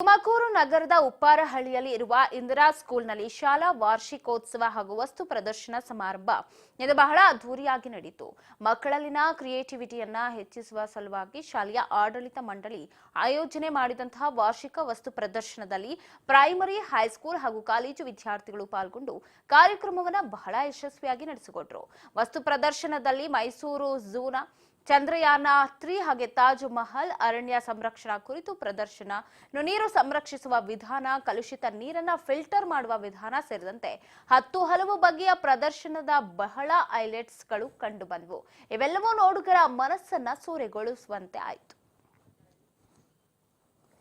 ತುಮಕೂರು ನಗರದ ಉಪ್ಪಾರಹಳ್ಳಿಯಲ್ಲಿ ಇರುವ ಇಂದಿರಾ ಸ್ಕೂಲ್ನಲ್ಲಿ ಶಾಲಾ ವಾರ್ಷಿಕೋತ್ಸವ ಹಾಗೂ ವಸ್ತು ಪ್ರದರ್ಶನ ಸಮಾರಂಭ ಇದು ಬಹಳ ಅದ್ಧೂರಿಯಾಗಿ ನಡೆಯಿತು ಮಕ್ಕಳಲ್ಲಿನ ಕ್ರಿಯೇಟಿವಿಟಿಯನ್ನ ಹೆಚ್ಚಿಸುವ ಸಲುವಾಗಿ ಶಾಲೆಯ ಆಡಳಿತ ಮಂಡಳಿ ಆಯೋಜನೆ ಮಾಡಿದಂತಹ ವಾರ್ಷಿಕ ವಸ್ತು ಪ್ರದರ್ಶನದಲ್ಲಿ ಪ್ರೈಮರಿ, ಹೈಸ್ಕೂಲ್ ಹಾಗೂ ಕಾಲೇಜು ವಿದ್ಯಾರ್ಥಿಗಳು ಪಾಲ್ಗೊಂಡು ಕಾರ್ಯಕ್ರಮವನ್ನು ಬಹಳ ಯಶಸ್ವಿಯಾಗಿ ನಡೆಸಿಕೊಟ್ರು. ವಸ್ತು ಪ್ರದರ್ಶನದಲ್ಲಿ ಮೈಸೂರು ಝೂನ ಚಂದ್ರಯಾನ ತ್ರೀ ಹಾಗೆ ತಾಜ್ ಮಹಲ್ ಅರಣ್ಯ ಸಂರಕ್ಷಣಾ ಕುರಿತು ಪ್ರದರ್ಶನ. ನೀರು ಸಂರಕ್ಷಿಸುವ ವಿಧಾನ ಕಲುಷಿತ ನೀರನ್ನ ಫಿಲ್ಟರ್ ಮಾಡುವ ವಿಧಾನ ಸೇರಿದಂತೆ ಹತ್ತು ಹಲವು ಬಗೆಯ ಪ್ರದರ್ಶನದ ಬಹಳ ಹೈಲೈಟ್ಸ್ಗಳು ಕಂಡು ಬಂದವು. ಇವೆಲ್ಲವೂ ನೋಡುಗರ ಮನಸ್ಸನ್ನ ಸೂರೆಗೊಳಿಸುವಂತೆ ಆಯಿತು.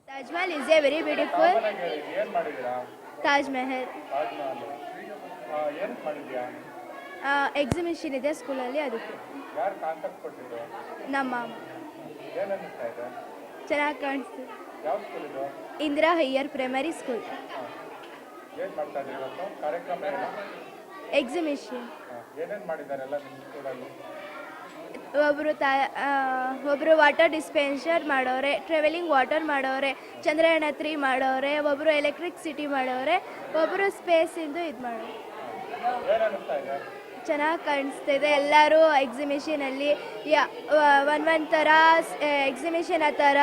Taj Mahal is a very ಮಾಡಿದ್ದೀರಾ ತಾಜ್ ಮಹಲ್. ಏನು ಮಾಡಿದ್ಯಾ? ಎಕ್ಸಿಬಿಷನ್ ಇದೆ ಸ್ಕೂಲಲ್ಲಿ ಅದಕ್ಕೆ ನಮ್ಮ ಚೆನ್ನಾಗಿ ಕಾಣಿಸ್ತು. Indira higher primary school exhibition ಒಬ್ಬರು ತಾ ಒಬ್ಬರು ವಾಟರ್ ಡಿಸ್ಪೆನ್ಸರ್ ಮಾಡೋರೆ ಟ್ರಾವೆಲಿಂಗ್ ವಾಟರ್ ಮಾಡೋರೆ ಚಂದ್ರಯಾನ ತ್ರೀ ಮಾಡೋರೆ ಒಬ್ಬರು ಎಲೆಕ್ಟ್ರಿಕ್ ಸಿಟಿ ಮಾಡೋರೆ ಒಬ್ಬರು ಸ್ಪೇಸಿಂದು ಇದು ಮಾಡೋರು. ಚೆನ್ನಾಗಿ ಕಾಣಿಸ್ತಿದೆ. ಎಲ್ಲರೂ ಎಕ್ಸಿಬಿಷನಲ್ಲಿ ಯಾ ಒನ್ ಥರ ಎಕ್ಸಿಬಿಷನ್ ಆ ಥರ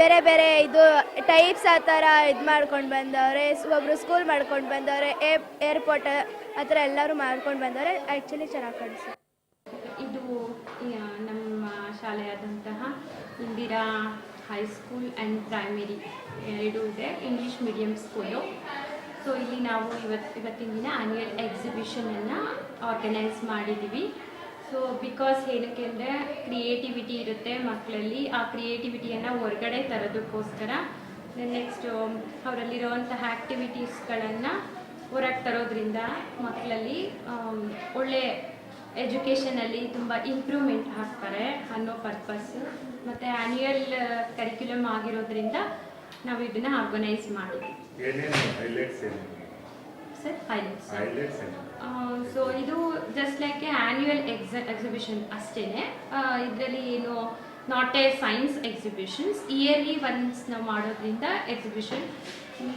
ಬೇರೆ ಬೇರೆ ಇದು ಟೈಪ್ಸ್ ಆ ಥರ ಇದು ಮಾಡ್ಕೊಂಡು ಬಂದವ್ರೆ. ಒಬ್ಬರು ಸ್ಕೂಲ್ ಮಾಡ್ಕೊಂಡು ಬಂದವ್ರೆ ಏರ್ಪೋರ್ಟ್ ಆ ಥರ ಎಲ್ಲರೂ ಮಾಡ್ಕೊಂಡು ಬಂದವ್ರೆ. ಆ್ಯಕ್ಚುಲಿ ಚೆನ್ನಾಗಿ ಕಾಣಿಸ್ತು ಇದು ನಮ್ಮ ಶಾಲೆಯಾದಂತಹ Indira high school and primary ಎರಡೂ ಇದೆ. ಇಂಗ್ಲೀಷ್ ಮೀಡಿಯಂ ಸ್ಕೂಲು ಸೊ ಇಲ್ಲಿ ನಾವು ಇವತ್ತು ಇವತ್ತಿನ ದಿನ ಆ್ಯನ್ಯುಯಲ್ ಎಕ್ಸಿಬಿಷನನ್ನು ಆರ್ಗನೈಸ್ ಮಾಡಿದ್ದೀವಿ. ಸೊ ಬಿಕಾಸ್ ಏನಕ್ಕೆ ಅಂದರೆ ಕ್ರಿಯೇಟಿವಿಟಿ ಇರುತ್ತೆ ಮಕ್ಕಳಲ್ಲಿ ಆ ಕ್ರಿಯೇಟಿವಿಟಿಯನ್ನು ಹೊರಗಡೆ ತರೋದಕ್ಕೋಸ್ಕರ ನೆಕ್ಸ್ಟು ಅವರಲ್ಲಿರುವಂತಹ ಆ್ಯಕ್ಟಿವಿಟೀಸ್ಗಳನ್ನು ಹೊರಗೆ ತರೋದ್ರಿಂದ ಮಕ್ಕಳಲ್ಲಿ ಆಮ್, ಒಳ್ಳೆ ಎಜುಕೇಷನಲ್ಲಿ ತುಂಬ ಇಂಪ್ರೂವ್ಮೆಂಟ್ ಆಗ್ತಾರೆ ಅನ್ನೋ ಪರ್ಪಸ್ ಮತ್ತು ಆ್ಯನ್ಯುಯಲ್ ಕರಿಕ್ಯುಲಮ್ ಆಗಿರೋದ್ರಿಂದ ನಾವು ಇದನ್ನು ಆರ್ಗನೈಸ್ ಮಾಡಿದ್ವಿ ಸರ್ ಹೈಲೈಟ್ಸ್ ಹೈಲೈಟ್ಸ್ ಸೊ ಇದು just like a annual ex exhibition ಅಷ್ಟೇ ಇದರಲ್ಲಿ ಏನು not a science exhibitions yearly once ನಾವು ಮಾಡೋದ್ರಿಂದ ಎಕ್ಸಿಬಿಷನ್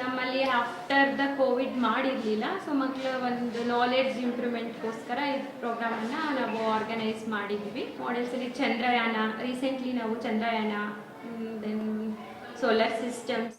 ನಮ್ಮಲ್ಲಿ ಆಫ್ಟರ್ ದ ಕೋವಿಡ್ ಮಾಡಿರಲಿಲ್ಲ ಸೊ ಮಕ್ಕಳ ಒಂದು ನಾಲೆಡ್ಜ್ ಇಂಪ್ರೂವ್ಮೆಂಟ್ಗೋಸ್ಕರ ಈ ಪ್ರೋಗ್ರಾಮನ್ನು ನಾವು ಆರ್ಗನೈಸ್ ಮಾಡಿದ್ವಿ. ಮಾಡೆಲ್ಸಲ್ಲಿ ಚಂದ್ರಯಾನ ರೀಸೆಂಟ್ಲಿ ನಾವು ಚಂದ್ರಯಾನ ದೆನ್ ಸೋಲಾರ್ ಸಿಸ್ಟಮ್ಸ್